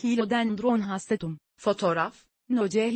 Kilodendron hastatum. Fotoğraf, Noce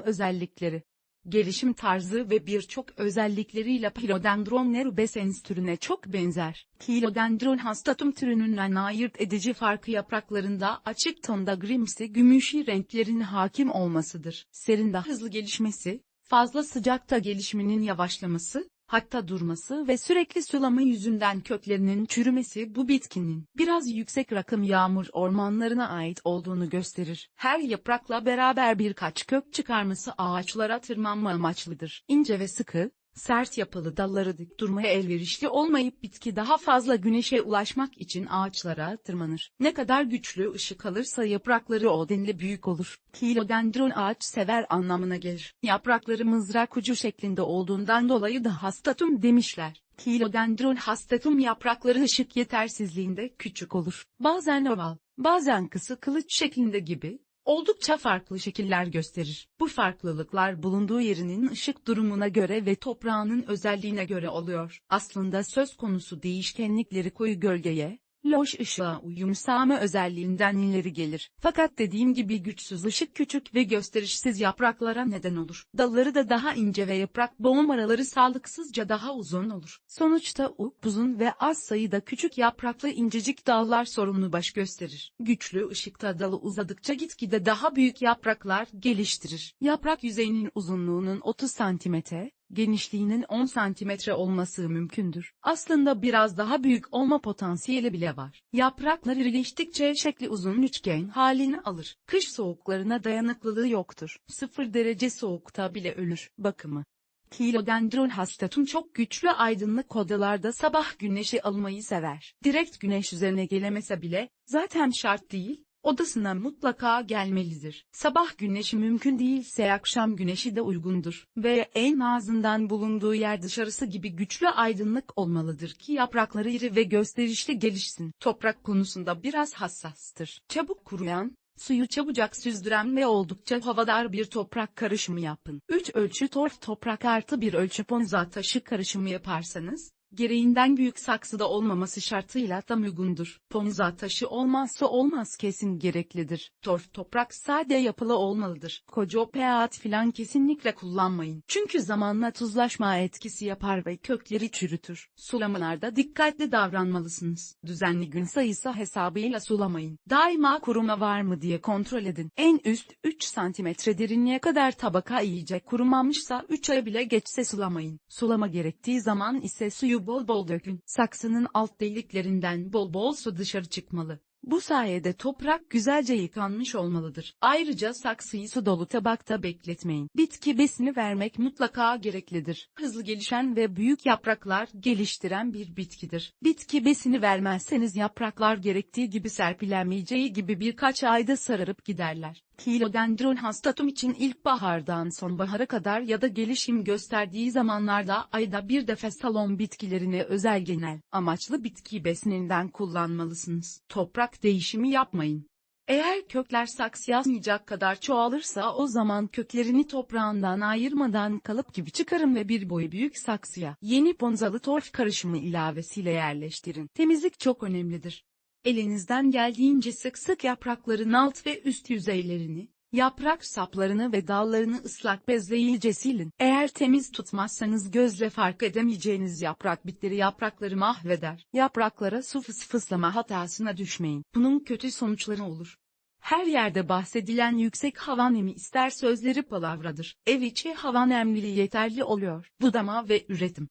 özellikleri. Gelişim tarzı ve birçok özellikleriyle Pilodendron nerubescens türüne çok benzer. Kilodendron hastatum türünün ayırt edici farkı yapraklarında açık tonda grimsi gümüşi renklerin hakim olmasıdır. Serinde hızlı gelişmesi, fazla sıcakta gelişiminin yavaşlaması, hatta durması ve sürekli sulama yüzünden köklerinin çürümesi bu bitkinin biraz yüksek rakım yağmur ormanlarına ait olduğunu gösterir. Her yaprakla beraber birkaç kök çıkarması ağaçlara tırmanma amaçlıdır. İnce ve sıkı, sert yapılı dalları dik durmaya elverişli olmayıp bitki daha fazla güneşe ulaşmak için ağaçlara tırmanır. Ne kadar güçlü ışık alırsa yaprakları o denli büyük olur. Kilodendron ağaç sever anlamına gelir. Yaprakları mızrak ucu şeklinde olduğundan dolayı da hastatum demişler. Kilodendron hastatum yaprakları ışık yetersizliğinde küçük olur. Bazen oval, bazen kısa kılıç şeklinde gibi, oldukça farklı şekiller gösterir. Bu farklılıklar bulunduğu yerinin ışık durumuna göre ve toprağının özelliğine göre oluyor. Aslında söz konusu değişkenlikleri koyu gölgeye, loş ışığa uyum sağma özelliğinden ileri gelir. Fakat dediğim gibi güçsüz ışık küçük ve gösterişsiz yapraklara neden olur. Dalları da daha ince ve yaprak boğum araları sağlıksızca daha uzun olur. Sonuçta uzun ve az sayıda küçük yapraklı incecik dallar sorunlu baş gösterir. Güçlü ışıkta dalı uzadıkça gitgide daha büyük yapraklar geliştirir. Yaprak yüzeyinin uzunluğunun 30 santimetre, genişliğinin 10 santimetre olması mümkündür. Aslında biraz daha büyük olma potansiyeli bile var. Yapraklar irileştikçe şekli uzun üçgen halini alır. Kış soğuklarına dayanıklılığı yoktur. 0 derece soğukta bile ölür. Bakımı Kilodendron hastatum çok güçlü aydınlık odalarda sabah güneşi almayı sever. Direkt güneş üzerine gelemese bile, zaten şart değil, odasına mutlaka gelmelidir. Sabah güneşi mümkün değilse akşam güneşi de uygundur. Ve en azından bulunduğu yer dışarısı gibi güçlü aydınlık olmalıdır ki yaprakları iri ve gösterişli gelişsin. Toprak konusunda biraz hassastır. Çabuk kuruyan, Suyu çabucak süzdüren ve oldukça havadar bir toprak karışımı yapın. 3 ölçü torf toprak artı 1 ölçü ponza taşı karışımı yaparsanız, gereğinden büyük saksıda olmaması şartıyla tam uygundur. Ponza taşı olmazsa olmaz kesin gereklidir. Torf toprak sade yapılı olmalıdır. Koca peat filan kesinlikle kullanmayın. Çünkü zamanla tuzlaşma etkisi yapar ve kökleri çürütür. Sulamalarda dikkatli davranmalısınız. Düzenli gün sayısı hesabıyla sulamayın. Daima kuruma var mı diye kontrol edin. En üst 3 cm derinliğe kadar tabaka iyice kurumamışsa 3 ay bile geçse sulamayın. Sulama gerektiği zaman ise suyu bol bol dökün. Saksının alt deliklerinden bol bol su dışarı çıkmalı. Bu sayede toprak güzelce yıkanmış olmalıdır. Ayrıca saksıyı su dolu tabakta bekletmeyin. Bitki besini vermek mutlaka gereklidir. Hızlı gelişen ve büyük yapraklar geliştiren bir bitkidir. Bitki besini vermezseniz yapraklar gerektiği gibi serpilenmeyeceği gibi birkaç ayda sararıp giderler. Kilodendron hastatum için ilkbahardan sonbahara kadar ya da gelişim gösterdiği zamanlarda ayda bir defa salon bitkilerine özel genel amaçlı bitki besininden kullanmalısınız. Toprak değişimi yapmayın. Eğer kökler saksıyamayacak kadar çoğalırsa o zaman köklerini toprağından ayırmadan kalıp gibi çıkarın ve bir boy büyük saksıya yeni ponzalı torf karışımı ilavesiyle yerleştirin. Temizlik çok önemlidir. Elinizden geldiğince sık sık yaprakların alt ve üst yüzeylerini, yaprak saplarını ve dallarını ıslak bezle iyice silin. Eğer temiz tutmazsanız gözle fark edemeyeceğiniz yaprak bitleri yaprakları mahveder. Yapraklara su fısfıslama hatasına düşmeyin. Bunun kötü sonuçları olur. Her yerde bahsedilen yüksek hava nemi ister sözleri palavradır. Ev içi hava nemliliği yeterli oluyor. Budama ve üretim.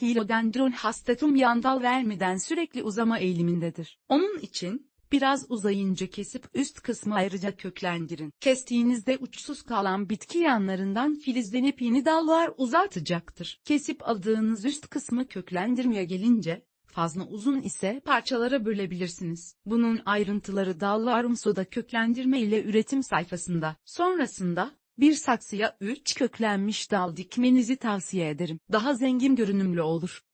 Kilodendron hastatum yandal vermeden sürekli uzama eğilimindedir. Onun için, biraz uzayınca kesip üst kısmı ayrıca köklendirin. Kestiğinizde uçsuz kalan bitki yanlarından filizlenip yeni dallar uzatacaktır. Kesip aldığınız üst kısmı köklendirmeye gelince, fazla uzun ise parçalara bölebilirsiniz. Bunun ayrıntıları dallarım suda köklendirme ile üretim sayfasında. Sonrasında, bir saksıya 3 köklenmiş dal dikmenizi tavsiye ederim. Daha zengin görünümlü olur.